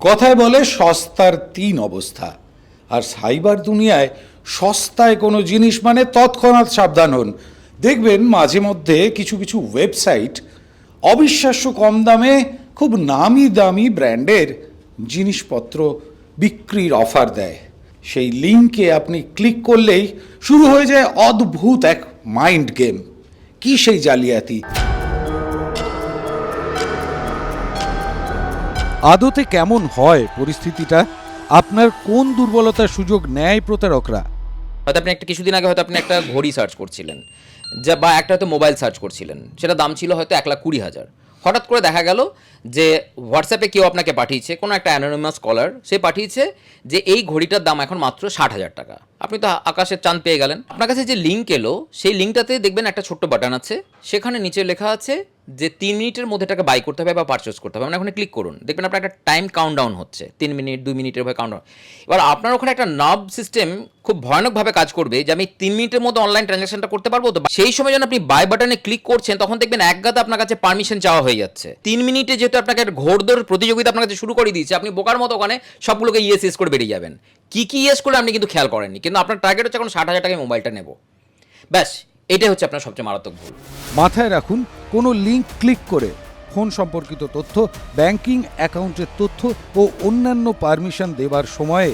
কথায় বলে সস্তার তিন অবস্থা। আর সাইবার দুনিয়ায় সস্তায় কোনো জিনিস মানে তৎক্ষণাৎ সাবধান হন। দেখবেন মাঝে মধ্যে কিছু কিছু ওয়েবসাইট অবিশ্বাস্য কম দামে, খুব নামি দামি ব্র্যান্ডের জিনিসপত্র বিক্রির অফার দেয়। সেই লিঙ্কে আপনি ক্লিক করলেই শুরু হয়ে যায় অদ্ভুত এক মাইন্ড গেম। কি সেই জালিয়াতি? আদতে কেমন হয় পরিস্থিতিটা? আপনার কোন দুর্বলতার সুযোগ নেয় প্রতারকরা? হয়তো আপনি একটা কিছুদিন আগে হয়তো আপনি একটা ঘড়ি সার্চ করছিলেন, যা বা একটা হয়তো মোবাইল সার্চ করছিলেন, সেটা দাম ছিল হয়তো এক লাখ কুড়ি হাজার। হঠাৎ করে দেখা গেল যে হোয়াটসঅ্যাপে কেউ আপনাকে পাঠিয়েছে, কোনো একটা অ্যানোনিমাস কলার সে পাঠিয়েছে যে এই ঘড়িটার দাম এখন মাত্র ষাট হাজার টাকা। আপনি তো আকাশের চাঁদ পেয়ে গেলেন। আপনার কাছে যে লিঙ্ক এলো, সেই লিঙ্কটাতে দেখবেন একটা ছোট্ট বাটন আছে, সেখানে নিচে লেখা আছে যে তিন মিনিটের মধ্যে টাকা বাই করতে হবে বা পারচেস করতে হবে। মানে ওখানে ক্লিক করুন। দেখবেন আপনার একটা টাইম কাউন্টডাউন হচ্ছে। তিন মিনিট, দুই মিনিটের ভাবে কাউন্টডাউন এবার আপনার ওখানে একটা নার্ভ সিস্টেম খুব ভয়ানকভাবে কাজ করবে যে আমি তিন মিনিটের মধ্যে অনলাইন ট্রানজাকশনটা করতে পারব তো সেই সময় যখন আপনি বাই বাটনে ক্লিক করছেন, তখন দেখবেন এক গাদা আপনার কাছে পারমিশন চাওয়া হয়ে যাচ্ছে। তিন মিনিটে যেহেতু আপনাকে একটা প্রতিযোগিতা আপনার কাছে শুরু করে দিয়েছে, আপনি বোকার মতো ওখানে সবগুলোকে ইয়েস ইয়েস করে বেরিয়ে যাবেন। কী কী ইয়েস করে আপনি কিন্তু খেয়াল করেননি। কিন্তু আপনার টার্গেট হচ্ছে এখন ষাট হাজার টাকায় মোবাইলটা নেব। ব্যাস। এটাই হচ্ছে আপনার সবচেয়ে মারাত্মক ভুল। মাথায় রাখুন কোনো লিঙ্ক ক্লিক করে ফোন সম্পর্কিত তথ্য ব্যাংকিং অ্যাকাউন্টের তথ্য ও অন্যান্য পারমিশন দেবার সময়ে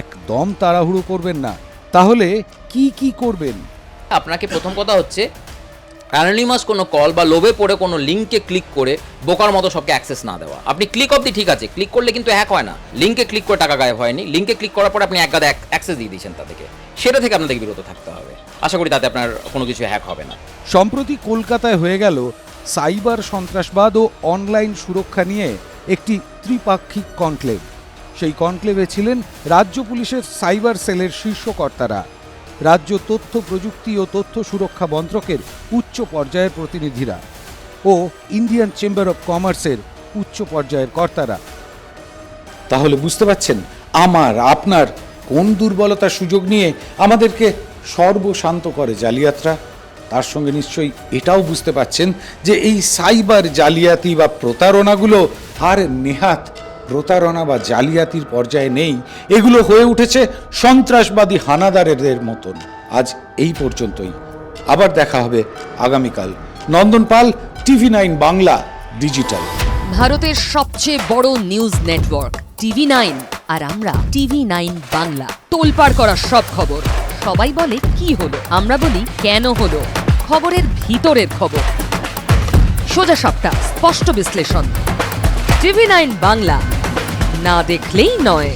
একদম তাড়াহুড়ো করবেন না। তাহলে কি কি করবেন? আপনাকে প্রথম কথা হচ্ছে অ্যানোনিমাস কোনো কল বা লোভে পড়ে কোনো লিঙ্কে ক্লিক করে বোকার মতো সবকে অ্যাক্সেস না দেওয়া। আপনি ক্লিক অবধি ঠিক আছে, ক্লিক করলে কিন্তু হ্যাক হয় না। লিঙ্কে ক্লিক করে টাকা গায়েব হয়নি, লিঙ্কে ক্লিক করার পর আপনি এক গাদা অ্যাক্সেস দিয়ে দিয়েছেন তাদেরকে। সেটা থেকে আপনাদেরকে বিরত থাকতে হবে। আশা করি তাতে আপনার কোনো কিছু হ্যাক হবে না। সম্প্রতি কলকাতায় হয়ে গেল সাইবার সন্ত্রাসবাদ ও অনলাইন সুরক্ষা নিয়ে একটি ত্রিপাক্ষিক কনক্লেভ। সেই কনক্লেভে ছিলেন রাজ্য পুলিশের সাইবার সেলের শীর্ষকর্তারা রাজ্য তথ্য প্রযুক্তি ও তথ্য সুরক্ষা মন্ত্রকের উচ্চ পর্যায়ের প্রতিনিধিরা ও ইন্ডিয়ান চেম্বার অব কমার্সের উচ্চ পর্যায়ের কর্তারা। তাহলে বুঝতে পারছেন, আমার, আপনার কোন দুর্বলতার সুযোগ নিয়ে আমাদেরকে সর্বশান্ত করে জালিয়াতরা? তার সঙ্গে নিশ্চয়ই এটাও বুঝতে পারছেন যে এই সাইবার জালিয়াতি বা প্রতারণাগুলো আর নেহাত প্রতারণা বা জালিয়াতির পর্যায়ে নেই। এগুলো হয়ে উঠেছে সন্ত্রাসবাদী হানাদারেদের মতন। আজ এই পর্যন্তই। আবার দেখা হবে আগামীকাল। Nandan Pal, TV nine Bangla, digital. ভারতের সবচেয়ে বড় নিউজ নেটওয়ার্ক, টিভি নাইন। আর আমরা টিভি নাইন বাংলা। তোলপাড় করা সব খবর। সবাই বলে, কি হলো? আমরা বলি, কেন হলো? খবরের ভিতরের খবর। সোজা সাপটা, স্পষ্ট বিশ্লেষণ। TV nine Bangla. না দেখলেই নয়